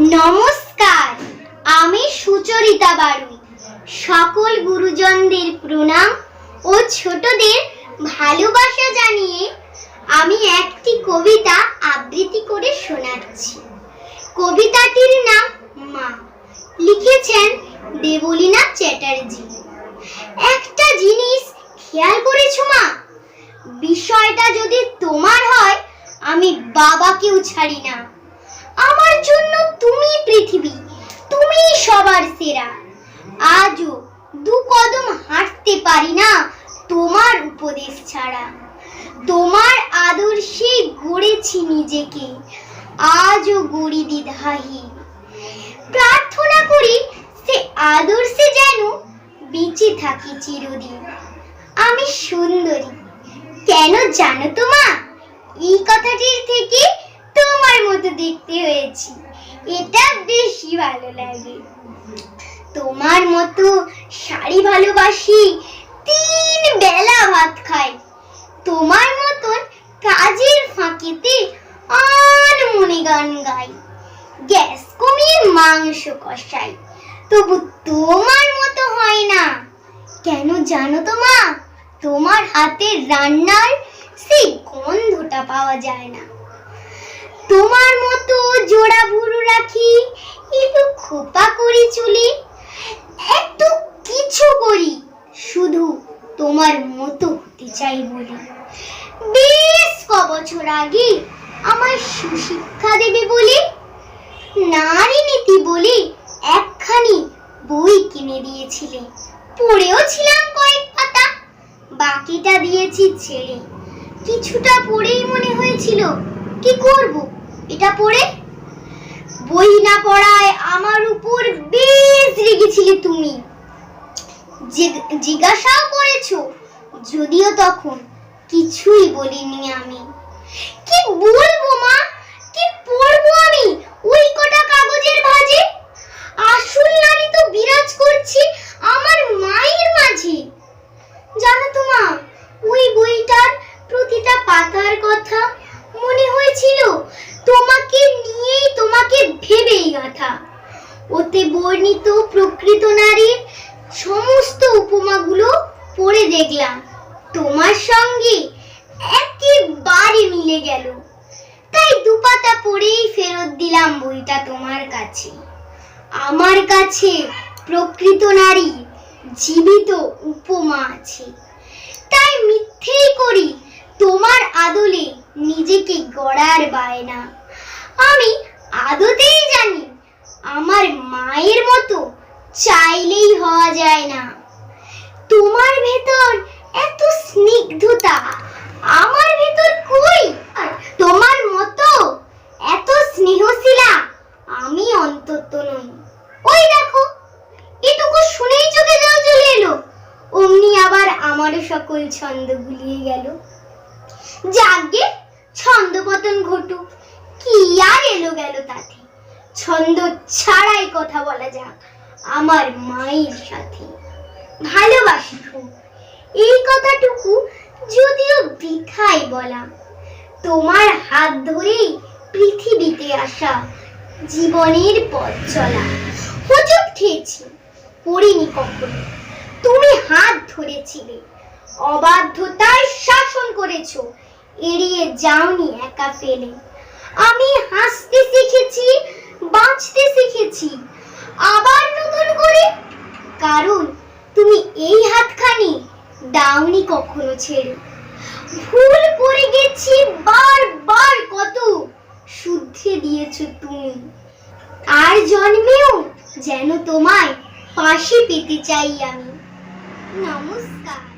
নমস্কার, আমি সুচরিতা বারুই। সকল গুরুজনদের প্রণাম ও ছোটদের ভালোবাসা জানিয়ে আমি একটি কবিতা আবৃত্তি করে শোনাচ্ছি। কবিতাটির নাম মা। লিখেছেন দেবলীনা চ্যাটার্জি। একটা জিনিস খেয়াল করেছ মা? বিষয়টা যদি তোমার হয়, আমি বাবাকেও ছাড়ি না। আমার জন্য তুমি পৃথিবী তুমি সবার সেরা। আজও দু কদম হাঁটতে পারি না তোমার উপদেশ ছাড়া। তোমার আদর্শে গড়েছি নিজেকে, আজও গড়ি দ্বিধাহীন। প্রার্থনা করি সে আদর্শে যেন বেঁচে থাকি চিরদিন। আমি সুন্দরী, কেন জানো তো মা? এই কথাটির থেকে হয়েছি এটা বেশি ভালো লাগে। তোমার মতো শাড়ি ভালোবাসি, তিন বেলা ভাত খাই। তোমার মতন কাজের ফাঁকিতে আন মনে গান গাই। গ্যাস কমিয়ে মাংস কষাই। তবু তোমার মতো হয় না। কেন জানো তো মা? তোমার হাতের রান্নার সেই গন্ধটা পাওয়া যায় না। তোমার মতো জোড়া ভুরু রাখি একটু খোপা করি চুলি। এত কিছু করি, শুধু তোমার মতো হতে চাই বলি। বেশ ক বছর আগে আমার সুশিক্ষা দেবে বলে, নারী নীতি বলে একখানি বই কিনে দিয়েছিলে। পড়েও ছিলাম কয়েক পাতা, বাকিটা দিয়েছি ছেড়ে কিছুটা পড়েই মনে হয়েছিল, কি করব? এটা পড়ে? বই না পড়ায় আমার উপর বেশ রেগেছিলে তুমি। জিজ্ঞাসাও করেছ, যদিও তখন কিছুই বলিনি আমি। কি বলব মা কি পড়ব আমি ওই কটা কাগজের ভাঁজে আসল নারী তো বিরাজ করছে আমার মায়ের মাঝে জানো তো মা ওই বইটার প্রতিটা পাতার কথা মনে হয়েছিল তোমাকে নিয়েই তোমাকে গাথা ওতে বর্ণিত প্রকৃত নারীর সমস্ত উপমাগুলো পড়ে দেখলাম। তোমার সঙ্গে একেবারে মিলে গেল। তাই দুপাতা পড়েই ফেরত দিলাম বইটা তোমার কাছে। আমার কাছে প্রকৃত নারী জীবিত উপমা আছে। তাই মিথ্যেই করি, তোমার আদলে নিজেকে গড়ার বায়না আমি আদতেই জানি আমার মতো চাইলেই হওয়া যায় না। তোমার ভেতর এত স্নিগ্ধতা, আমার ভেতর কই? তোমার মতো এত স্নেহশীলা আমি অন্তত নই। ওই দেখো, এটুকু শুনেই চোখে জল চলে এলো। অমনি আবার আমারও সকল ছন্দ গুলিয়ে গেল। যাগে ছন্দ পতন ঘটুক কি আর এলো গেল তাতে ছন্দ ছাড়াই কথা বলা যাক। আমার মায়ের সাথে ভালোবাসি এই কথাটুকু যদিও বৃথাই বলা। তোমার হাত ধরেই পৃথিবীতে আসা জীবনের পথ চলা। হোঁচট খেয়েছি, পড়িনি কখনো। তুমি হাত ধরেছিলে অবাধ্যতায় শাসন করেছ, এড়িয়ে যাওনি একা ফেলে। আমি হাসতে শিখেছি বাঁচতে শিখেছি আবার নতুন করে কারণ তুমি এই হাতখানি দাওনি কখনো ছেড়ে। ভুল করে গেছি বারবার কত। শুদ্ধে দিয়েছ তুমি। আর জন্মেও যেন তোমায় পাশে পেতে চাই আমি। নমস্কার।